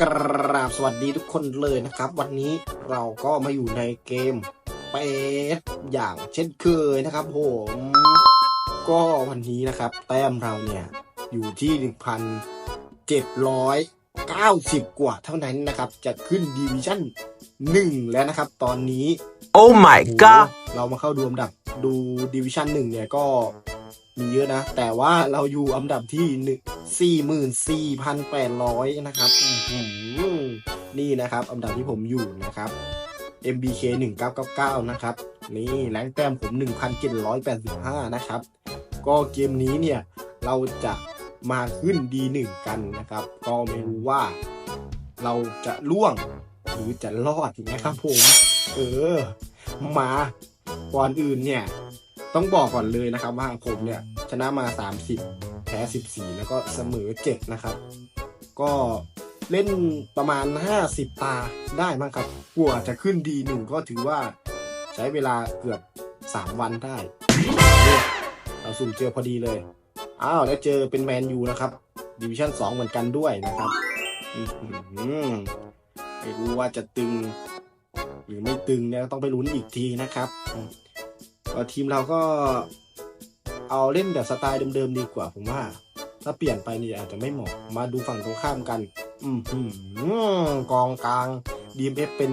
กราบสวัสดีทุกคนเลยนะครับ วันนี้เราก็มาอยู่ในเกมเปสอย่างเช่นเคยนะครับผมก็วันนี้นะครับ แต้มเราเนี่ย อยู่ที่ 1,790 กว่าเท่านั้นนะครับ จะขึ้นดิวิชั่น1 แล้วนะครับ ตอนนี้ Oh my โอ้โห god เรามาเข้าดูอันดับดูดิวิชั่นหนึ่งเนี่ยก็ มีเยอะนะ แต่ว่าเราอยู่อันดับที่หนึ่งสี่หมื่นสี่พันแปดร้อยนะครับนี่นะครับ อันดับที่ผมอยู่นะครับ MBK 1999 นะครับ นี่แรงแต้มผม 1,785 นะครับ ก็เกมนี้เนี่ย เราจะมาขึ้น D1 กันนะครับ ก็ไม่รู้ว่า เราจะล่วงหรือจะรอดนะครับผม เออ มาก่อนอื่นเนี่ย ต้องบอกก่อนเลยนะครับว่าผมเนี่ยชนะมา 30 แพ้ 14 แล้วก็เสมอ 7 นะครับ ก็เล่นประมาณ 50 ตาได้มั้งครับกว่าจะขึ้นดีหนึ่งก็ถือว่าใช้เวลาเกือบ 3 วันได้ เราสุ่มเจอพอดีเลย อ้าวแล้วเจอเป็นแมนยูนะครับดิวิชั่น 2 เหมือนกันด้วยนะครับอื้อหือไม่รู้ว่าจะตึง หรือไม่ตึงเนี่ยต้องไปลุ้นอีกทีนะครับ ทีมเราก็เอาเล่นแบบสไตล์เดิมๆดีกว่าผมว่า ถ้าเปลี่ยนไปนี่อาจจะไม่เหมาะ มาดูฝั่งตรงข้ามกัน อืมกองกลาง DMF เป็น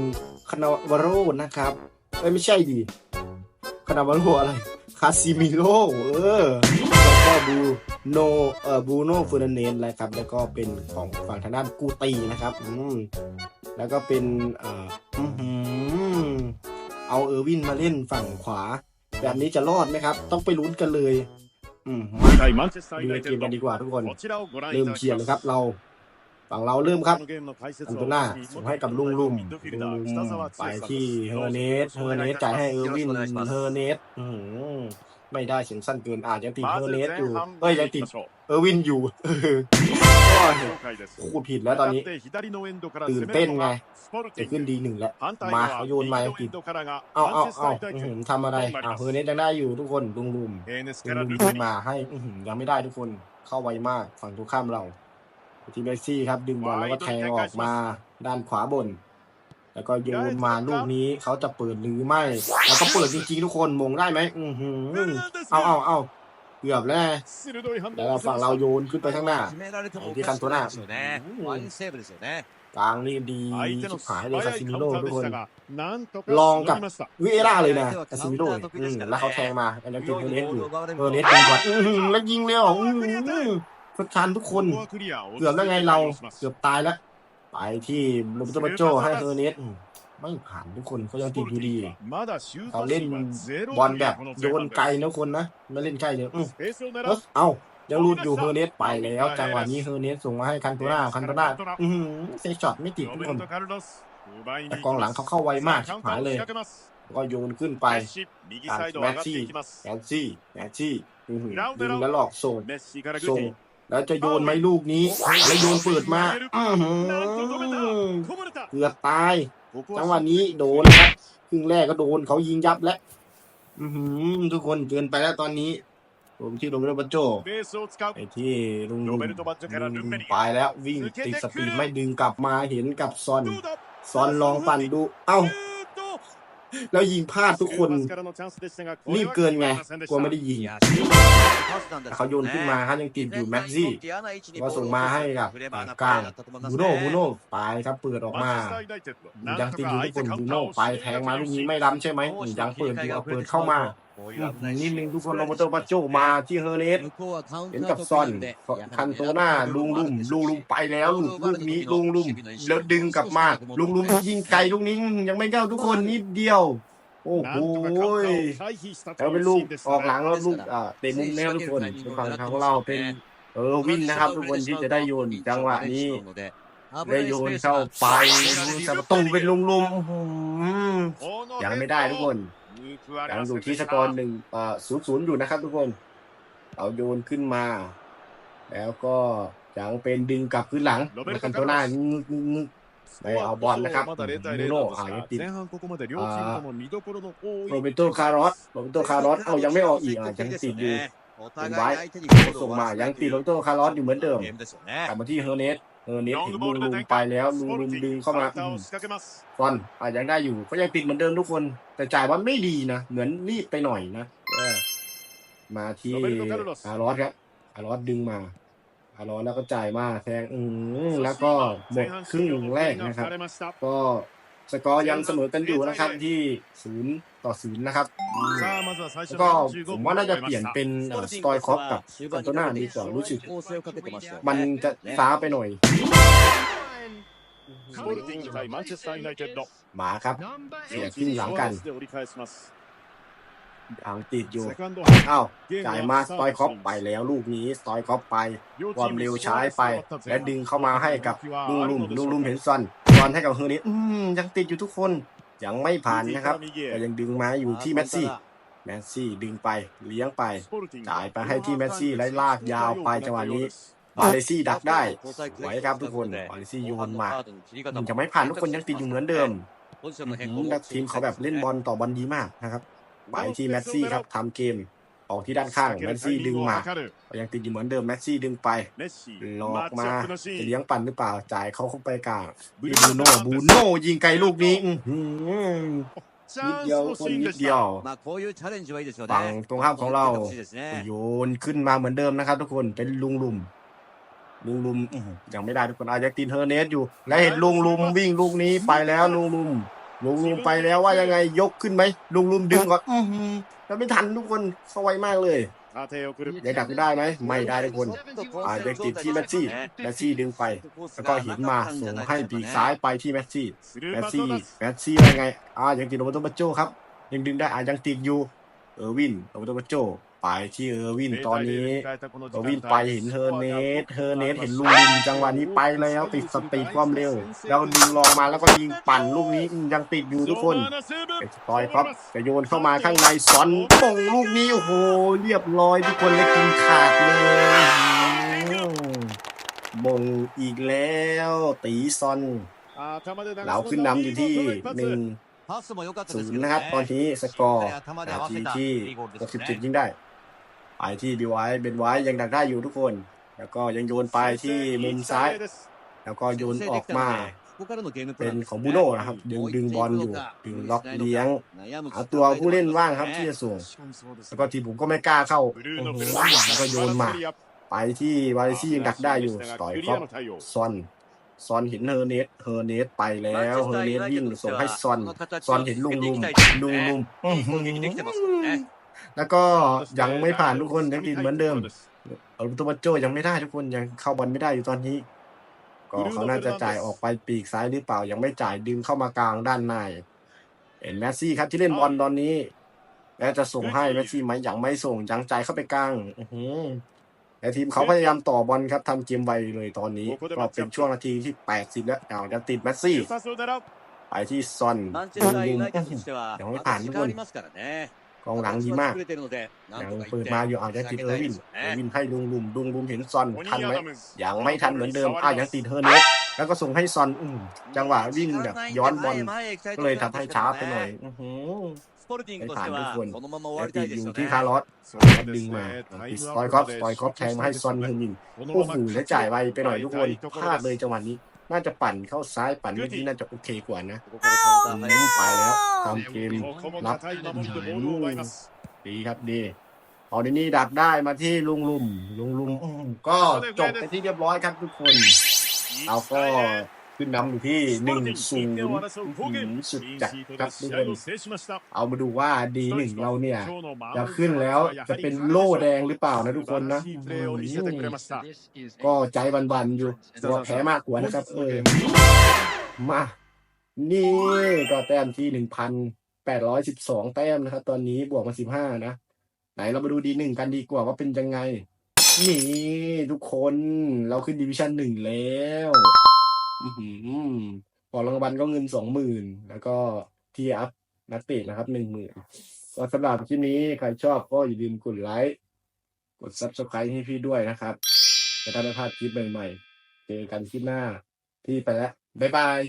คานาวาโรนะครับเอ้ยไม่ใช่ดิคานาวาโรอะไรคาซิมิโลเออแล้วก็บูโนเอ่อบูโนเฟอร์นันเดสนะครับ แล้วก็เป็นของฝั่งทางด้านกูตีนะครับ อืมแล้วก็เป็นเอ่ออื้อหือเอาเออร์วินมาเล่นฝั่งขวา แบบนี้จะรอดไหมครับ ต้องไปลุ้นกันเลยอืมมาดูเกมกันดีกว่าทุกคนเริ่มเชียร์เลยครับ เราฝั่งเราเริ่มครับอันตุน่าส่งให้กับลุ่มลุ่มไปที่เฮอร์เนสเฮอร์เนสจ่ายให้เออร์วินเฮอร์เนสอื ไม่ได้เสียงสั้นเกินอ่ายังติดเฮอร์เลสอยู่เอ้ยยังติดเออวินอยู่คูดผิดแล้วตอนนี้ตื่นเต้นไงจะขึ้นดีหนึ่งแล้วมาเขาโยนมายังติดเอาเอาเอาทำอะไรอ่าเฮอร์เลสยังได้อยู่ทุกคนลุงลุมลุงลุมมาให้ยังไม่ได้ทุกคนเข้าไวมากฝั่งทุกข้ามเราทีมเมซี่ครับดึงบอลแล้วก็แทงออกมาด้านขวาบน แล้วก็โยนมาลูกนี้เขาจะเปิดหรือไม่ แล้วก็เปิดจริงๆทุกคนมงได้ไหมอือหือเอาเอาเอาเกือบแล้วแล้วฝั่งเราโยนขึ้นไปข้างหน้าอที่คันตัวหน้ากลางนี่ดีสุดหายเลยคาซิมิโร่ทุกคนลองกับวิเอร่าเลยนะคาซิมิโร่แล้วเขาแทงมาอันนั้นเป็นเนสอยู่เอเนสดีกว่นแล้วยิงเร็วอือทุกชันทุกคนเกือบแล้วไงเราเกือบตายแล้ว ไปที่โรเบโตบัจโจให้เฮอร์เนสไม่ผ่านทุกคนเขายังติดอยู่ดีเขาเล่นบอลแบบโยนไกลนะคนนะไม่เล่นใกล้เดี๋ยวเอายังรูดอยู่เฮอร์เนสไปแล้วจังหวะนี้เฮอร์เนสส่งมาให้คันโตนาคันโตนาเซช็อตไม่ติดทุกคนแต่กองหลังเขาเข้าไวมากหายเลย ก็โยนขึ้นไปแมสซี่แมสซี่แมสซี่ดึงแล้วหลอกโซนส่ง แล้วจะโยนไหมลูกนี้ แล้วโยนเปิดมาเกือบตาย จังหวะนี้โดนครับครึ่งแรกก็โดนเขายิงยับแล้วทุกคนเกินไปแล้วตอนนี้ ผมที่ลงเรบัจโจไอ้ที่ลุงไปแล้ววิ่งติดสปีดไม่ดึงกลับมาเห็นกับซอน ซอนลองปั่นดู เอ้า แล้วยิงพลาดทุกคนรีบเกินไงกลัวไม่ได้ยิงเขาโยนขึ้นมาฮะยังติดอยู่แม็กซี่ว่าส่งมาให้กับกลางบูโน่บูโน่ไปครับเปิดออกมา ยังติดอยู่ทุกคนบูโน่ไปแทงมาลูกนี้ไม่ล้ำใช่ไหมยังเปิดอยู่เอาเปิดเข้ามา นิดนึงทุกคนโรเบโตปาโจมาที่เฮอร์เนสเห็นกับซอนคันโตนาลุงลุ่มลุงลุ่มไปแล้วลูกลูกนี้ลุงลุ่มแล้วดึงกลับมาลุงลุ่มยิงไกลลูกนี้ยังไม่เข้าทุกคนนิดเดียว โอ้โหแล้วเป็นลูกออกหลังแล้วลูกเตะมุมแน่ทุกคนทุกคนของเราเป็นเออวินนะครับทุกคนที่จะได้โยนจังหวะนี้ได้โยนเข้าไปแต่ประตูเป็นลุมๆยังไม่ได้ทุกคน ยังอยู่ที่สกอร์หนึ่งศูนย์ศูนย์อยู่นะครับทุกคนเอาโยนขึ้นมา แล้วก็ยังเป็นดึงกลับขึ้นหลังมาคันโตน่าไปเอาบอลนะครับมูโน่อ่ายติดโรเบโตคาร์ลอสโรเบโตคาร์ลอสเอายังไม่ออกอีกอะยังติดอยู่เป็นไว้ส่งมายังติดโรเบโตคาร์ลอสอยู่เหมือนเดิมกลับมาที่เฮอร์เนส เออเนี้ยเห็ลุงลุงไปแล้วลุงลุงดึงเข้ามาฟอนอาจจะได้อยู่ก็ยังปิดเหมือนเดิมทุกคน แต่จ่ายว่าไม่ดีนะ เหมือนรีบไปหน่อยนะมาที่อารอสครับอารอสดึงมาอารอสแล้วก็จ่ายมาแทงอืแล้วก็หมดครึ่งแรกนะครับ ก็ สกอร์ยังเสมอกันอยู่นะครับที่ศูนย์ต่อศูนย์นะครับแล้วก็ผมว่าน่าจะเปลี่ยนเป็นสตอยคอปกับซันโตน่าดีกว่ารู้สึกมันจะซ้าไปหน่อยหมาครับเสียขึ้นหลังกันทางติดอยู่อ้าวจ่ายมาสตอยคอปไปแล้วลูกนี้สตอยคอปไป ความเร็วใช้ไป และดึงเข้ามาให้กับลุงลุ่มลุงลุ่มเห็นซัน บอลให้กับเฮอร์เนสยังติดอยู่ทุกคนยังไม่ผ่านนะครับแต่ยังดึงมาอยู่ที่แมสซี่แมสซี่ดึงไปเลี้ยงไปจ่ายไปให้ที่แมสซี่ไล่ลากยาวไปจังหวะนี้บาเลซี่ดักได้ไหวครับทุกคนบาเลซี่โยนมายังไม่ผ่านทุกคนยังติดอยู่เหมือนเดิมนักทีมเขาแบบเล่นบอลต่อบอลดีมากนะครับไปที่แมสซี่ครับทำเกม ออกที่ด้านข้างแมสซี่ดึงมายังติดอยู่เหมือนเดิมแมสซี่ดึงไปหลอกมาจะเลี้ยงปั่นหรือเปล่าจ่ายเขาเข้าไปกลางบูโน่บูโน่ยิงไกลลูกนี้นิดเดียวคนนิดเดียวฝั่งตรงข้ามของเราโยนขึ้นมาเหมือนเดิมนะครับ ทุกคนเป็นลุงลุมลุงลุมยังไม่ได้ทุกคนอาจจะตีนเฮอร์เนสอยู่ และเห็นลุงลุมวิ่งลูกนี้ไปแล้วลุงลุม ลุงลุงไปแล้วว่ายังไงยกขึ้นไหมลุงลุงดึงก่อนแล้วไม่ทันทุกคนสวยมากเลยยังดักได้ไหมไม่ได้ทุกคนอาเด็กติดที่แมสชี่แมสชี่ดึงไป แล้วก็หินมาส่งให้ปีกซ้ายไปที่แมสชี่แมสชี่แมสชี่ยังไงอ่ายังติดโรบิตโตบัจโจครับยังดึงได้อายังติดอยู่เออวินโรบิตโตบัจโจ ไปที่เออร์วินตอนนี้เออร์วินไปเห็นเธอเนทเธอเนทเห็นลูกยิงจังหวะนี้ไปแล้วติดสปีดความเร็ว แล้วดึงลองมาแล้วก็ยิงปั่นลูกนี้ยังติดอยู่ทุกคนต่อยครับจะโยนเข้ามาข้างในสอนตรงลูกนี้โอ้โหเรียบร้อยทุกคนเลยกินขาดเลยบ่งอีกแล้วตีซอนเราขึ้นนำอยู่ที่หนึ่งศูนย์นะครับ ตอนนี้สกอร์นาที่ที่ก็สิบจุดยิงได้ ไปที่บิวไว้เป็นไว้ยังดักได้อยู่ทุกคน แล้วก็ยังโยนไปที่มุมซ้าย แล้วก็โยนออกมา เป็นของบูโนนะครับ ดึงดึงบอลอยู่ ดึงล็อกเลี้ยงหาตัวผู้เล่นว่างครับที่จะส่งแล้วก็ทีผมก็ไม่กล้าเข้าแล้วก็โยนมา ไปที่วาเลซี่ยังดักได้อยู่ต่อยก็ซอนซอนเห็นเฮอร์เนส เฮอร์เนสไปแล้วเฮอร์เนสวิ่งส่งให้ซอน ซอนเห็นลุงลุงลุงลุง แล้วก็ยังไม่ผ่านทุกคนยังติดเหมือนเดิมเอาลูกตัวโจยังไม่ได้ทุกคนยังเข้าบอลไม่ได้อยู่ตอนนี้ ก็เขาน่าจะจ่ายออกไปปีกซ้ายหรือเปล่า ยังไม่จ่ายดึงเข้ามากลางด้านในเอ็นแมซี่ครับที่เล่นบอลตอนนี้ แล้วจะส่งให้แมซี่ไหมยังไม่ส่งยังจ่ายเข้าไปกลางแต่ทีมเขาพยายามต่อบอลครับทำเกมไวเลยตอนนี้ก็เป็นช่วงนาทีที่แปดสิบแล้วอาจะติดแมซี่ไปที่ซอนยังไม่ผ่านทุกคน กองหลังดีมากยังเปิดมาอยู่อาจจะติดเออร์วินเออร์วินให้ลุงลุมลุงลุมเห็นซอนทันไหมยังไม่ทันเหมือนเดิมอ้ายังติดเฮอร์เน็ตแล้วก็ส่งให้ซอนอืจังหวะวิ่งแบบย้อนบอลก็เลยทำให้ช้าไปหน่อยไปผ่านทุกคนแล้วตีอยู่ที่คาร์ลอสดึงมาติดสปอยคอฟสปอยคอฟแทงมาให้ซอนเฮอร์มินโอ้โหและจ่ายไปไปหน่อยทุกคนพลาดเลยจังหวะนี้ น่าจะปั่นเข้าซ้ายปั่นเมื่อกี้น่าจะโอเคกว่านะ ここからカウンタ อื ー ม 入る ไปแล้วตามเกม ここも堅い守りでボールを奪います ดีครับดีออดินี่ดักได้มาที่ลุงลุมลุงลุมอืมก็จบไปที่เรียบร้อยครับทุกคน เอาก็ ขึ้นนำอยู่ที่หนึ่งศูนย์สุดจัดครับทุกคนเอามาดูว่าดีหนึ่งเราเนี่ยจะขึ้นแล้วจะเป็นโล่แดงหรือเปล่านะทุกคนนะก็ใจบันๆอยู่ตัวแพ้มากกว่านะครับเออมา นี่ก็แต้มที่หนึ่งพันแปดร้อยสิบสองแต้มนะครับ ตอนนี้บวกมาสิบห้านะ ไหนเรามาดูดีหนึ่งกันดีกว่าว่าเป็นยังไง นี่ทุกคนเราขึ้นดิวิชั่นหนึ่งแล้ว อือหือขอรางวัลก็เงินสองหมื่นแล้วก็ทีอัพนักเตะนะครับหนึ่งหมื่นก็สำหรับคลิปนี้ใครชอบก็อย่าลืมกดไลค์กด subscribe ให้พี่ด้วยนะครับ จะได้ไม่พลาดคลิปใหม่ๆ เจอกันคลิปหน้า พี่ไปแล้ว บ๊ายบาย